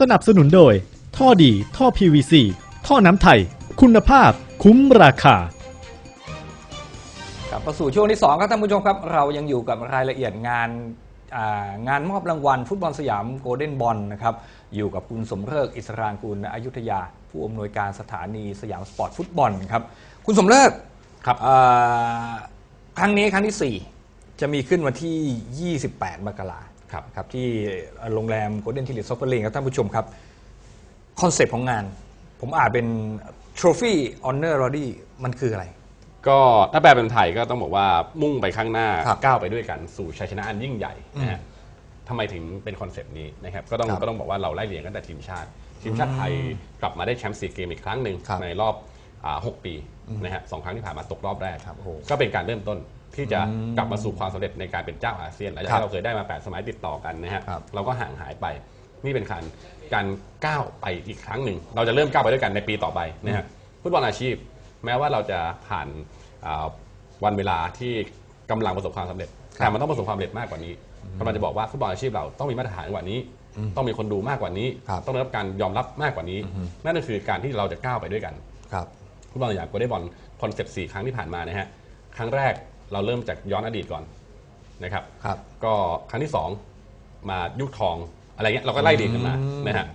สนับสนุนโดย ท่อดี ท่อ PVC ท่อน้ำไทย คุณภาพ คุ้มราคา กลับมาสู่ช่วงที่2ครับท่านผู้ชมครับ เรายังอยู่กับรายละเอียดงานอ่างานมอบรางวัล ฟุตบอลสยามโกลเด้นบอลนะครับอยู่กับคุณสมเริกอิสรางกูลณอยุธยา ผู้อำนวยการสถานีสยามสปอร์ตฟุตบอลครับคุณสมเริกครับอ่าครั้งนี้ครั้งที่ 4 จะมีขึ้นวันที่ 28 มกราค รับครับที่โรงแรมโกลเด้นทิลิตซอฟเฟอร์ลิงครับท่านผู้ชมครับคอนเซปต์ของงาน ผมอ่านเป็น Trophy Honor Rody มันคืออะไร ก็ถ้าแปลเป็นไทยก็ต้องบอกว่ามุ่งไปข้างหน้าครับก้าวไปด้วยกันสู่ชัยชนะอันยิ่งใหญ่นะฮะทำไมถึงเป็นคอนเซปต์นี้นะครับก็ต้องครับก็ต้องบอกว่าเราไล่เรียงกันแต่ทีมชาติ ทีมชาติไทยกลับมาได้แชมป์ซีเกมอีกครั้งหนึ่งครับในรอบอ่าหกปีนะฮะสองครั้งที่ผ่านมาตกรอบแรกครับโอ้โห ก็เป็นการเริ่มต้น ที่จะกลับมาสู่ความสำเร็จในการเป็นเจ้าอาเซียนหลังจากครับที่เราเคยได้มา 8 สมัยติดต่อกันนะฮะครับ เราก็ห่างหายไป นี่เป็นการการก้าวไปอีกครั้งหนึ่ง เราจะเริ่มก้าวไปด้วยกันในปีต่อไปนะฮะฟุตบอลอาชีพ แม้ว่าเราจะผ่านอ่าวันเวลาที่กำลังประสบความสำเร็จแต่มันต้องประสบความสำเร็จมากกว่านี้กำลังจะบอกว่าฟุตบอลอาชีพเราต้องมีมาตรฐานกว่านี้ ต้องมีคนดูมากกว่านี้ ครับต้องได้รับการยอมรับมากกว่านี้ นั่นก็คือการที่เราจะก้าวไปด้วยกัน ครับ ฟุตบอลสยามโกลเด้นบอลคอนเซปต์สี่ครั้งที่ผ่านมานะฮะ ครั้งแรก เราเริ่มจากย้อนอดีตก่อนนะครับ ครับ ก็ครั้งที่สองมายุคทองอะไรเงี้ยเราก็ไล่เรียงกันมานะฮะ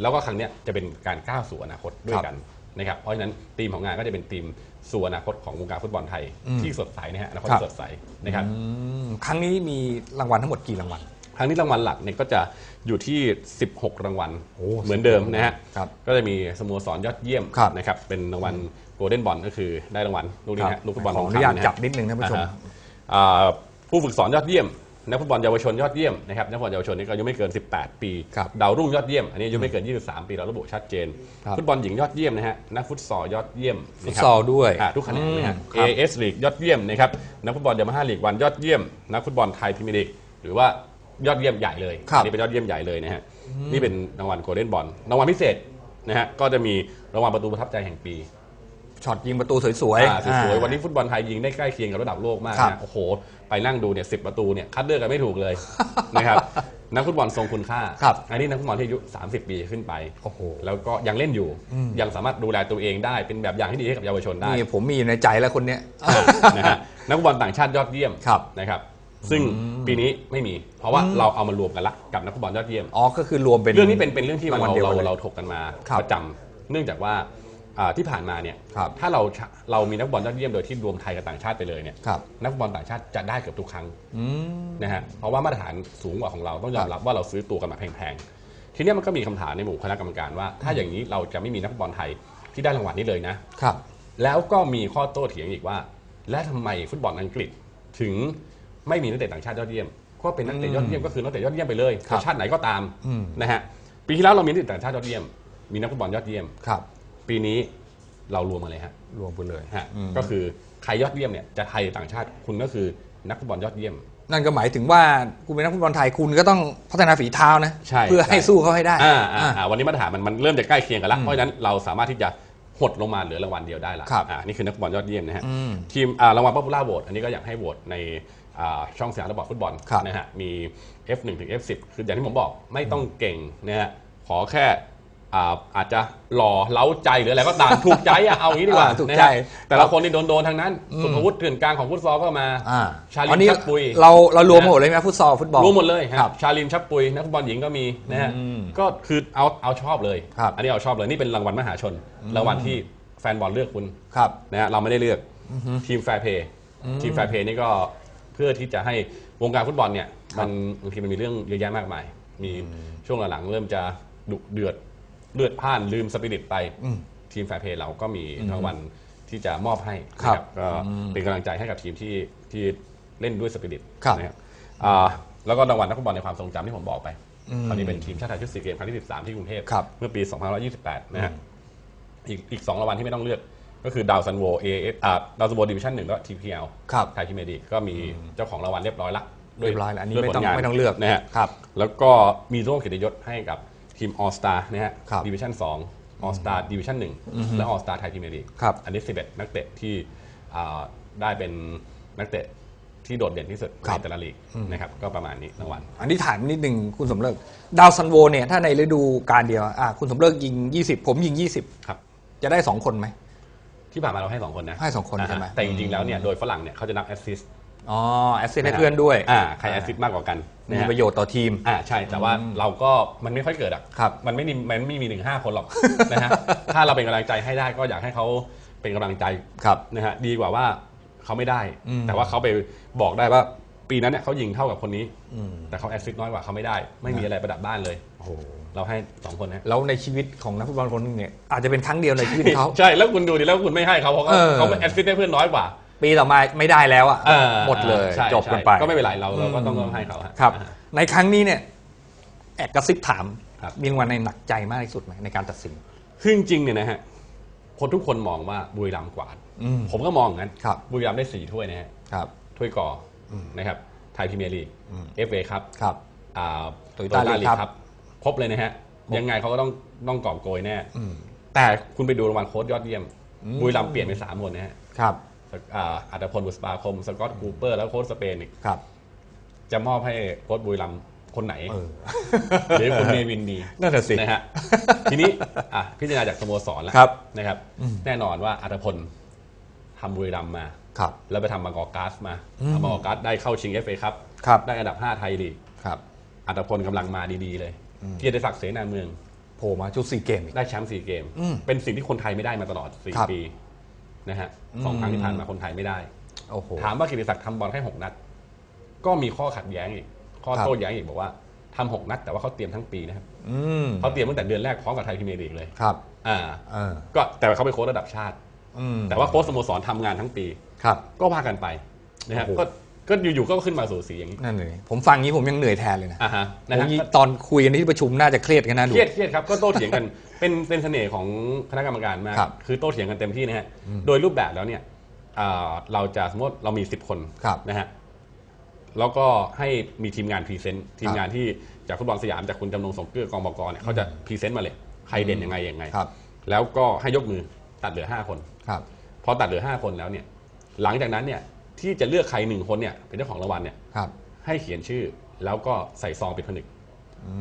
แล้วก็ครั้งเนี้ยจะเป็นการก้าวสู่อนาคตด้วยกันนะครับเพราะฉะนั้นธีมของงานก็จะเป็นธีมสู่อนาคตของวงการฟุตบอลไทย ที่สดใสนะฮะอนาคตครับ สดใสนะครับ อืมครั้งนี้มีรางวัลทั้งหมดกี่รางวัล ครั้งนี้รางวัลหลักเนี่ยก็จะอยู่ที่ 16 รางวัลโอ้เหมือนเดิมนะฮะ ครับก็จะมีสโมสรยอดเยี่ยมครับนะครับ เป็นรางวัล โกลเด้นบอลก็คือได้รางวัลลูกนี้ครันะฮะลูกฟุตบอลขอทอองนุญาตคำะฮะจับนิดนึงท่านผู้ชมอ่าฮะอ่าผู้ฝึกสอนยอดเยี่ยมนักฟุตบอลเยาวชนยอดเยี่ยมนะครับนักฟุตบอลเยาวชนนี่ก็อายุไม่เกิน 18 ปีครับดาวรุ่งยอดเยี่ยมอันนี้อายุไม่เกิน 23 ปีเราระบุชัดเจนครับฟุตบอลหญิงยอดเยี่ยมนะฮะนักฟุตซอลยอดเยี่ยมฟุตนะครับซอลด้วยอ่าทุกคะแนนนะฮะอืมครับ AS ลีกยอดเยี่ยมนะครับนักฟุตบอลยามาฮ่าลีกวันยอดเยี่ยมนักฟุตบอลไทยพรีเมียร์ลีกหรือว่ายอดเยี่ยมใหญ่เลยครับอันนี้เป็นยอดเยี่ยมใหญ่เลยนะฮะนี่เป็นรางวัลโกลเด้นบอลรางวัลพิเศษนะฮะก็จะมีรางวัลประตูประทับใจแห่งปี ช็อตยิงประตูสวยอ่าๆสวยๆวันอ่านี้ฟุตบอลไทยยิงได้ใกล้เคียงกับระดับโลกมากครับนะโอ้โห ไปนั่งดูเนี่ยสิประตูเนี่ยคัดเลือกกันไม่ถูกเลย นะครับนักฟุตบอลทรงคุณค่า ครับอันนี้นักฟุตบอลที่อายุ 30 ปีขึ้นไป โอ้โห แล้วก็ยังเล่นอยู่ ยังสามารถดูแลตัวเองได้ เป็นแบบอย่างที่ดีให้กับเยาวชนได้ นี่ผมมีอยู่ในใจแล้วคนเนี้ย นะฮะนักฟุตบอลต่างชาติยอดเยี่ยมครับนะครับ ซึ่งปีนี้ไม่มี เพราะว่าเราเอามารวมกันละกับนักฟุตบอลยอดเยี่ยม อ๋อ ก็คือรวมเป็น เรื่องนี้เป็นเป็นเรื่องที่รางวัลเราเดียวเรากันเลยเราถกกันมาครับ ประจำเนื่องจากว่า อ่าที่ผ่านมาเนี่ยครับถ้าเราเรามีนักฟุตบอลยอดเยี่ยมโดยที่รวมไทยกับต่างชาติไปเลยเนี่ยครับ นักฟุตบอลต่างชาติจะได้เกือบทุกครั้งอืม นะฮะเพราะว่ามาตรฐานสูงกว่าของเราต้องยอมรับว่าเราซื้อตัวกันมาแพงๆทีเนี้ยมันก็มีคำถามในหมู่คณะกรรมการว่า ถ้าอย่างนี้เราจะไม่มีนักฟุตบอลไทยที่ได้รางวัลนี้เลยนะ ครับ แล้วก็มีข้อโต้เถียงอีกว่า และทำไมฟุตบอลอังกฤษถึงไม่มีนักเตะต่างชาติยอดเยี่ยม ก็เป็นนักเตะยอดเยี่ยมก็คือนักเตะยอดเยี่ยมไปเลยครับชาติไหนก็ตามอืม นะฮะปีที่แล้วเรามีนักเตะต่างชาติยอดเยี่ยม มีนักฟุตบอลยอดเยี่ยม ครับ ปีนี้เรารวมมาเลยฮะรวมไปเลย ฮะก็คือใครยอดเยี่ยมเนี่ยจะไทยต่างชาติคุณก็คือนักฟุตบอลยอดเยี่ยม นั่นก็หมายถึงว่าคุณเป็นนักฟุตบอลไทยคุณก็ต้องพัฒนาฝีเท้านะ ใช่เพื่อให้ใช่สู้เขาให้ได้อ่าอ่าอ่า อ่าวันนี้มาตรฐานมันมันเริ่มจะใกล้เคียงกันแล้วอืมเพราะฉะนั้นเราสามารถที่จะหดลงมาเหลือรางวัลเดียวได้ละครับ อ่านี่คือนักฟุตบอลยอดเยี่ยมนะฮะ อืม ทีมอ่ารางวัลป๊อปปูล่าโหวตอันนี้ก็อยากให้โหวตในอ่าช่องสยามระบอบฟุตบอลครับนะฮะมี F1 ถึง F10 คืออย่างที่ผมบอกไม่ต้องเก่งนะฮะขอแค่ อ่าอาจจะหล่อเล้าใจหรืออะไรก็ตามถูกใจอะเอางี้ดีกว่าอ่าถูกนะใจฮะแต่ละคนนี่โดนโดนๆทั้งนั้น สุภวุฒิเถื่อนกลางของฟุตซอลก็มา อ่าชาลิอันนนี้ชับปุย เราเรารวมหมดเลยไหมฟุตซอลฟุตบอลรวมหมดเลยคครัรับบชาลินชับปุยนักฟุตบอลหญิงก็มีนะฮะอืมก็คือเอาเอาชอบเลย ครับ อันนี้เอาชอบเลยนี่เป็นรางวัลมหาชน รางวัลที่แฟนบอลเลือกคุณครับ นะฮะเราไม่ได้เลือกทีมแฟร์เพย์ทีมแฟร์เพย์นี่ก็เพื่อที่จะให้วงการฟุตบอลเนี่ยมันบางทีมันมีเรื่องเยอะแยะมากมาย มีช่วงหลังๆเริ่มจะดุเดือด เลือดพล่านลืมสปิริตไปอืมทีมแฟร์เพย์เราก็มีรางวัลที่จะมอบให้ครับนะก็เป็นกำลังใจให้กับทีมที่ที่เล่นด้วยสปิริตครับนะครับอ่าแล้วก็รางวัลนักฟุตบอลในความทรงจำที่ผมบอกไปอืมคราวนี้เป็นทีมชาติไทยชุดซีเกมครั้งที่ 13 ที่กรุงเทพครับเมื่อปี 2528 นะฮะอีกอีกสองรางวัลที่ไม่ต้องเลือก ก็คือดาวซันโวเอเออ่าดาวซันโวดิวิชั่นหนึ่งก็ TPL ครับไทยพรีเมียร์ลีกก็มีเจ้าของรางวัลเรียบร้อยละเรียบร้อยแล้วอันนี้ด้วยไม่ต้องผลานไม่ต้องเลือกนะฮะครับแล้วก็มีร่วมเกียรติยศให้กับ ทีม All Star นะฮะครับดิวิชั่น2 All Star ดิวิชั่น1และ All Star ไทยพรีเมียร์ลีกครับ อันนี้ 11 นักเตะที่อ่าได้เป็นนักเตะที่โดดเด่นที่สุดครับในแต่ละลีกนะครับก็ประมาณนี้รางวัลอันนี้ถามนิดหนึ่งคุณสมเลิก ดาวซันโวเนี่ยถ้าในฤดูกาลเดียวอะคุณสมเลิกยิง 20 ผมยิง 20 ครับ จะได้ 2 คนไหม ที่ผ่านมาเราให้สองคนนะ ให้สองคนาฮะใช่ไหมแต่จริงๆแล้วเนี่ยโดยฝรั่งเนี่ยเขาจะนับแอสซิสต์ อ๋อแอสเซทให้เพื่อนด้วยอ่าใครแอสซิสต์มากกว่ากันนะมีฮะประโยชน์ต่อทีมอ่าใช่แต่ว่าเราก็มันไม่ค่อยเกิดอะครับมันไม่มีมันไม่มีหนึ่งห้าคนหรอกนะฮะถ้าเราเป็นกำลังใจให้ได้ก็อยากให้เขาเป็นกำลังใจครับนะฮะดีกว่าว่าเขาไม่ได้อืมแต่ว่าเขาไปบอกได้ว่าปีนั้นเนี่ยเขายิงเท่ากับคนนี้ แต่เขาแอสซิสต์น้อยกว่าเขาไม่ได้ ไม่มีอะไรประดับบ้านเลยโอ้โหเราให้สองคนนะแล้วในชีวิตของนักฟุตบอลคนหนึงเนี่ยอาจจะเป็นครั้งเดียวในชีวิตเขาใช่แล้วคุณดูดิแล้วคุณไม่ให้เขาเพราะเขาเออเขาแอสซิสต์ได้เพื่อนน้อยกว่า ปีต่อมาไม่ได้แล้วอะเออหมดเลยใช่จบกันไปใช่ก็ไม่เป็นไรเราเราก็ต้องต้องให้เขาฮะครับอ่าในครั้งนี้เนี่ยแอบกระซิบถามครับมีรางวัลในหนักใจมากที่สุดไหมในการตัดสินคือจริงๆเนี่ยนะฮะคนทุกคนมองว่าบุรีรัมย์กวาดอืมผมก็มองอย่างนั้นครับบุรีรัมย์ได้สี่ถ้วยนะฮะครับถ้วยก่ออนะครับไทยพรีเมียร์ลีกเอฟเอครับครับอ่า Toyota Toyota League ครับครบเลยนะฮะยังไงเขาก็ต้องต้องกอบโกยแน่แต่คุณไปดูรางวัลโค้ชยอดเยี่ยมบุรีรัมย์เปลี่ยนไปสามคนนะฮะครับ อ่าอัตพลบุษปาคม สกอตคูเปอร์ แล้วโค้ชสเปนอีกครับ จะมอบให้โค้ชบุรีรัมย์คนไหนเออหรือคุณเนวินดีนั่นน่ะสินะฮะทีนี้อะพิจารณาจากสโมสรแล้วครับนะครับ แน่นอนว่าอัตพลทำบุรีรัมย์มาครับแล้วไปทำบางกอกก๊าซมาทำบางกอกก๊าซได้เข้าชิงเอฟเอครับครับ ได้อันดับ 5 ไทยลีกครับอัตพลกำลังมาดีๆเลยเกียรติศักดิ์เสนาเมืองโผล่มาชุดสี่เกมอีกได้แชมป์ซีเกมอืมเป็นสิ่งที่คนไทยไม่ได้มาตลอดครับ4ปี นะฮะสองครั้งที่ผ่านมาคนไทยไม่ได้โอ้โหถามว่าเกียรติศักดิ์ทำบอลแค่6นัด ก็มีข้อขัดแย้งอีก ข้อครับโต้แย้งอีกบอกว่าทำหกนัด แต่ว่าเขาเตรียมทั้งปีนะครับอืมเขาเตรียมตั้งแต่เดือนแรกพร้อมกับไทยพรีเมียร์ลีกเลยครับ อ่าเออก็แต่เขาเป็นโค้ชระดับชาติอืมแต่ว่าโค้ชสโมสรทำงานทั้งปีครับ ก็ว่ากันไปนะฮะโอ้โหก็ก็อยู่ๆก็ขึ้นมาสู่สีอย่างนี้นั่นเลยผมฟังงี้ผมยังเหนื่อยแทนเลยนะอ่าฮะผนะมฮะยี่ตอนคุยกันที่ประชุมน่าจะเครียดกันนะดูเครียดเครียดครับก็โต้เถียงกัน เป็นเป็นเสน่ห์ของคณะกรรมการมากครับคือโต้เถียงกันเต็มที่นะฮะโดยรูปแบบแล้วเนี่ยอ่าเราจะสมมติเรามี 10 คนครับนะฮะแล้วก็ให้มีทีมงานพรีเซนต์ทีมงานที่จากฟุตบอลสยามจากคุณจำนงสงเกื้อกองบกเนี่ยเขาจะพรีเซนต์มาเลยใครเด่นยังไงยังไงครับ แล้วก็ให้ยกมือตัดเหลือ 5 คน ครับ พอตัดเหลือ 5 คนแล้วเนี่ย หลังจากนั้นเนี่ยที่จะเลือกใครหนึ่งคนเนี่ยเป็นเจ้าของรางวัลเนี่ยครับ ให้เขียนชื่อแล้วก็ใส่ซองปิดผนึก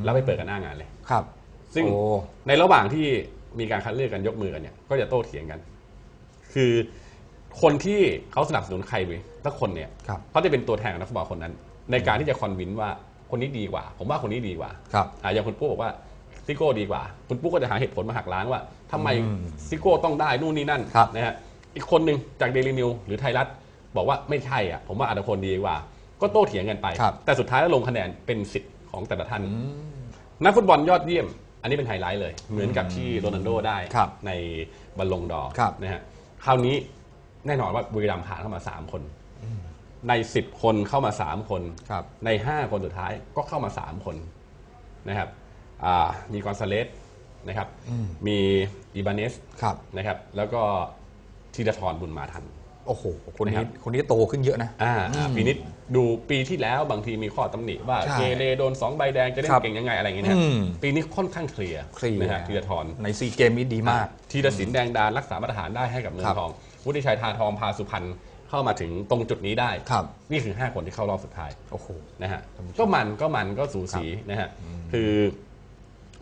แล้วไปเปิดกันหน้างานเลย ครับ ซึ่งโอ้ ในระหว่างที่มีการคัดเลือกกันยกมือกันเนี่ยก็จะโต้เถียงกัน คือคนที่เขาสนับสนุนใครไปสักคนเนี่ยครับ เขาจะเป็นตัวแทนของนักฟุตบอลคนนั้น ในการที่จะคอนวินว่าคนนี้ดีกว่า ผมว่าคนนี้ดีกว่า ครับ อ่าอย่างคุณปุ๊กบอกว่าซิโก้ดีกว่า คุณปุ๊กก็จะหาเหตุผลมาหักล้างว่าทำไมซิโก้ต้องได้นู่นนี่นั่นครับนะฮะอีกคนหนึ่งจากเดลินิวหรือไทยรัฐ บอกว่าไม่ใช่อะผมว่าอัตพลดีกว่า ก็โต้เถียงกันไป ครับ แต่สุดท้ายแล้วลงคะแนนเป็นสิทธิ์ของแต่ละท่าน นักฟุตบอลยอดเยี่ยม อันนี้เป็นไฮไลท์เลย เหมือนกับที่โรนัลโดได้ครับในบอลลงดอร์ครับ นะฮะคราวนี้แน่นอนว่าบุรีรัมย์ผ่านเข้ามา 3 คน ใน 10 คนเข้ามา 3 คน ครับ ใน 5 คนสุดท้ายก็เข้ามา 3 คนนะครับอ่ามีกอนซาเลสนะครับ มีอีบานเนสครับ นะครับ แล้วก็ธีรทรบุญมาทัน โอ้โหคนนะครันี้บคนนี้โตขึ้นเยอะนะอ่าอ่าปีนี้ดูปีที่แล้วบางทีมีข้อตำหนิว่าใช่เกเรโดนสองใบแดงจะเล่ครันบเก่งยังไงอะไรอย่างเงี้ยนะอืมปีนี้ค่อนข้างเคลียร์เคลียร์นะฮะธีรทรในซีเกมนี้ดีมากธีรศิลป์แดงดารักษามาตรฐานได้ให้กับเมือครังบทองวุฒิชัยทาทองพาสุพรรณเข้ามาถึงตรงจุดนี้ได้ครับนี่คือ 5 คนที่เข้ารอบสุดท้ายโอ้โหนะฮะก็มันก็มันก็สูสีนะฮะคือ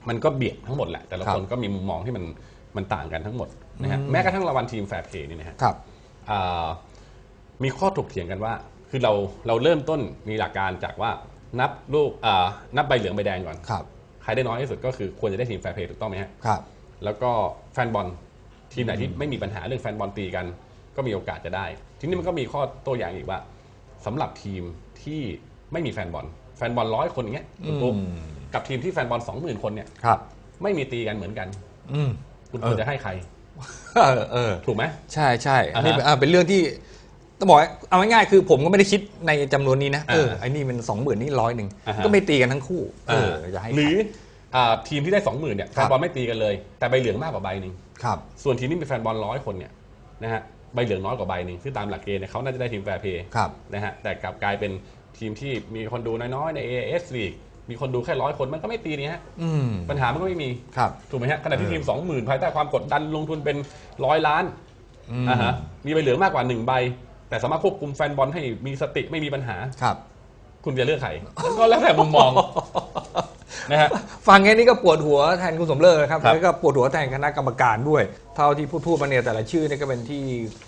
มันก็เบียดทั้งหมดแหละ แต่ละครับคนก็มีมุมมองที่มันมันต่างกันทั้งหมดนะฮะแม้กระทั่งรางวัลทีมแฟร์เพย์นี่นะฮะครับอ่า มีข้อถกเถียงกันว่า คือเราเราเริ่มต้นมีหลักการจากว่านับลูกอ่านับใบเหลืองใบแดงก่อนครับใครได้น้อยที่สุดก็คือควรจะได้ทีมแฟร์เพย์ถูกต้องไหมฮะครับ แล้วก็แฟนบอลทีมไหนที่ไม่มีปัญหาเรื่องแฟนบอลตีกัน ก็มีโอกาสจะได้ ทีนี้มันก็มีข้อโต้อย่างอีกว่าสำหรับทีมที่ไม่มีแฟนบอล แฟนบอลร้อยคนอย่างเงี้ยคุณปุ๊กกับทีมที่แฟนบอลสองหมื่นคนเนี่ยครับ ไม่มีตีกันเหมือนกัน อืมคุณควรจะให้ใคร เออเออถูกไหม ใช่ใช่อันนี้อ่าฮะเป็นอ่าเป็นเรื่องที่ต้องบอกว่าเอาง่ายๆคือผมก็ไม่ได้คิดในจำนวนนี้นะเอออ่าไอ้นี่มันสองหมื่นนี่ร้อยหนึ่งอ่าฮะ ก็ไม่ตีกันทั้งคู่เอออย่าให้หรืออ่าทีมที่ได้สองหมื่นเนี่ยคแฟรับนบอลไม่ตีกันเลย แต่ใบเหลืองมากกว่าใบหนึ่งครับ ส่วนทีมที่มีแฟนบอลร้อยคนเนี่ยนะฮะใบเหลืองน้อยกว่าใบหนึ่งซึ่งตามหลักเกณฑ์เนี่ยเขาน่าจะได้ทีมแฟร์เพย์ครับ นะฮะแต่กลับกลายเป็นทีมที่มีคนดูน้อยๆใน AAS League มีคนดูแค่ร้อยคนมันก็ไม่ตีนี่ฮะอืมปัญหามันก็ไม่มีครับ ถูกไหมฮะขณะที่ทีม20,000ภายใต้ความกดดันลงทุนเป็นร้อยล้านอืม อ่าฮะมีใบเหลืองมากกว่า1ใบแต่แต่สามารถควบคุมแฟนบอลให้มีสติไม่มีปัญหา ครับ คุณจะเลือกใครก็แล้วแต่มุมมองนะฮะ ฟังแค่นี้ก็ปวดหัวแทนคุณสมเลิกนะครับครับ แล้วก็ปวดหัวแทนคณะกรรมการด้วย เท่าที่พูดพูดมาเนี่ยแต่ละชื่อเนี่ยก็เป็นที่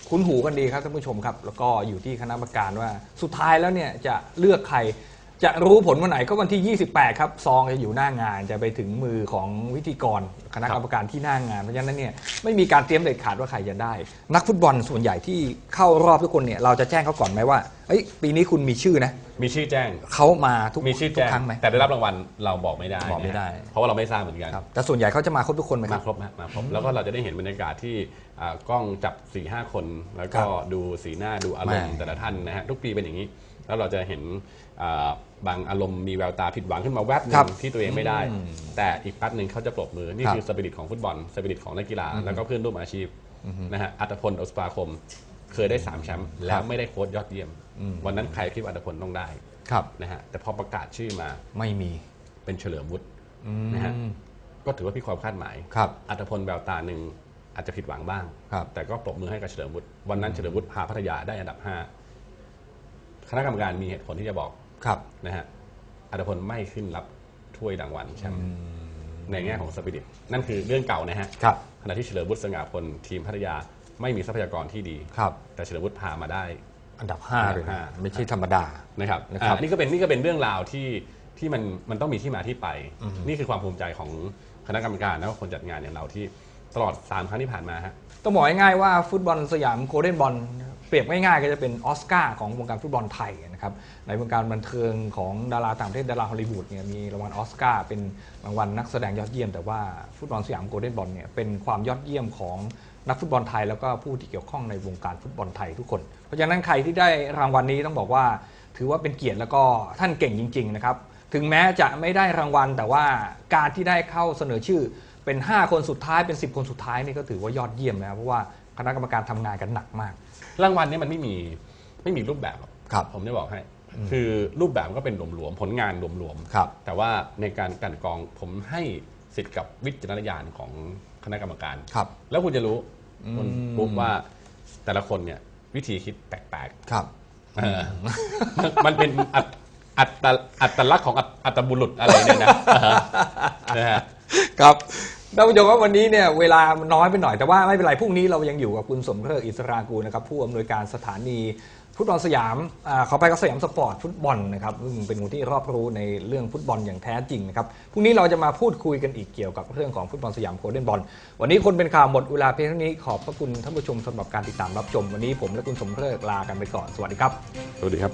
คุ้นหูกันดีครับท่านผู้ชมครับ แล้วก็อยู่ที่คณะกรรมการว่า สุดท้ายแล้วเนี่ยจะเลือกใคร จะรู้ผลวันไหนก็วันที่ 28 ครับ ซองจะอยู่หน้างานจะไปถึงมือของวิธีกรคณะกรรมการที่หน้างาน เพราะฉะนั้นเนี่ยไม่มีการเตรียมเด็ดขาดว่าใครจะได้ นักฟุตบอลส่วนใหญ่ที่เข้ารอบทุกคนเนี่ยเราจะแจ้งเขาก่อนไหมว่าเอ้ยปีนี้คุณมีชื่อนะมีชื่อแจ้งเขามาทุกมีชื่อทุแจ้กงครั้งไหม แต่ได้รับรางวัลเราบอกไม่ได้บอกไม่ได้นะฮะเพราะว่าเราไม่ทราบเหมือนกัน ครับแต่ส่วนใหญ่เขาจะมาครบทุกคนไหมคมารับ ครบนะมาครบแล้วก็เราจะได้เห็นบรรยากาศที่อ่ากล้องจับ4ี่ห้าคน แล้วก็ครับดูสีหน้าดูอารมณ์แม่ แต่ละท่านนะฮะทุกปีเป็นอย่างนี้ แล้วเราจะเห็น อ่าบางอารมณ์มีแววตาผิดหวังขึ้นมาแวบหนึครับงที่ตัวเองไม่ได้ แต่อีกแป๊บหนึ่งเขาจะปรบมือ นี่ครับคือสปิริตของฟุตบอลสปิริตของนักกีฬา แล้วก็เพื่อนร่วมอาชีพนะฮะอัตพลอุสปาคม เคยได้สามแชมป์แล้วไม่ได้โค้ชยอดเยี่ยม วันนั้นใครคิดว่าอัตพลต้องได้ครับ นะฮะแต่พอประกาศชื่อมาไม่มีเป็นเฉลิมวุฒินะฮะก็ถือว่าพี่ความคาดหมาย ครับ อัตพลแววตาหนึ่งอาจจะผิดหวังบ้าง ครับ แต่ก็ปรบมือให้กับเฉลิมวุฒิวันนั้นเฉลิมวุฒิพาพัทยาได้อันดับ 5 คณะกรรมการมีเหตุผลที่จะบอก ครับนะฮะอัตพลไม่ขึ้นรับถ้วยรางวัลแชมป์ในแง่ของสปิริตนั่นคือเรื่องเก่านะฮะครับขณะที่เฉลิมวุฒิสง่าพลทีมพัทยาไม่มีทรัพยากรที่ดีครับ แต่เฉลิมวุฒิพามาได้ อันดับ5เลยอันดับห้าไม่ใช่ธรรมดานะครับนะครับอ่านี่ก็เป็นนี่ก็เป็นเรื่องราวที่ที่มันมันต้องมีที่มาที่ไป นี่คือความภูมิใจของคณะกรรมการแล้วก็คนจัดงานอย่างเราที่ตลอด 3 ครั้งที่ผ่านมาฮะต้องบอกง่ายๆว่าฟุตบอลสยามโกลเด้นบอล เปรียบง่ายๆ ก็จะเป็นออสการ์ของวงการฟุตบอลไทยนะครับในวงการบันเทิงของดาราต่างประเทศดาราฮอลลีวูดเนี่ยมีรางวัลออสการ์เป็นรางวัลนักแสดงยอดเยี่ยม แต่ว่าฟุตบอลสยามโกลเด้นบอลเนี่ยเป็นความยอดเยี่ยมของนักฟุตบอลไทย แล้วก็ผู้ที่เกี่ยวข้องในวงการฟุตบอลไทยทุกคน เพราะฉะนั้นใครที่ได้รางวัลนี้ต้องบอกว่า ถือว่าเป็นเกียรติแล้วก็ท่านเก่งจริง ๆ นะครับถึงแม้จะไม่ได้รางวัล แต่ว่าการที่ได้เข้าเสนอชื่อเป็น 5 คนสุดท้ายเป็น 10 คนสุดท้ายนี่ก็ถือว่ายอดเยี่ยมนะครับเพราะว่าคณะกรรมการทำงานกันหนักมาก รางวัลเนี้มันไม่มีไม่มีรูปแบบหรอกครับ ผมจะบอกให้ คือรูปแบบมันก็เป็นหลวมๆผลงานหลวมๆครับแต่ว่าในการกลันกรองผมให้สิทธิ์กับวิจารณญาณของคณะกรรมการ ครับ แล้วคุณจะรู้อืมคุณปุ๊บว่าแต่ละคนเนี่ยวิธีคิดแปลกๆครับเออมันเป็นอัตอัตอัตลักษณ์ของอัตอัตบุรุษอะไรเนี่ยนะ นะฮะ ครับ ท่านผู้ชมครับวันนี้เนี่ยเวลาน้อยไปหน่อยแต่ว่าไม่เป็นไรพรุ่งนี้เรายังอยู่กับคุณสมเริกอิสรากูลนะครับผู้อำนวยการสถานีฟุตบอลสยามอาขอไปก็สยามสปอร์ตฟุตบอลนะครับซึ่งเป็นคนที่รอบรู้ในเรื่องฟุตบอลอย่างแท้จริงนะครับพรุ่งนี้เราจะมาพูดคุยกันอีกเกี่ยวกับเรื่องของฟุตบอลสยามโกลเด้นบอลวันนี้คนเป็นข่าวหมดเวลาเพียงเท่านี้ขอบพระคุณท่านผู้ชมสำหรับการติดตามรับชม วันนี้ผมและคุณสมเริกลากันไปก่อนสวัสดีครับ สวัสดีครับ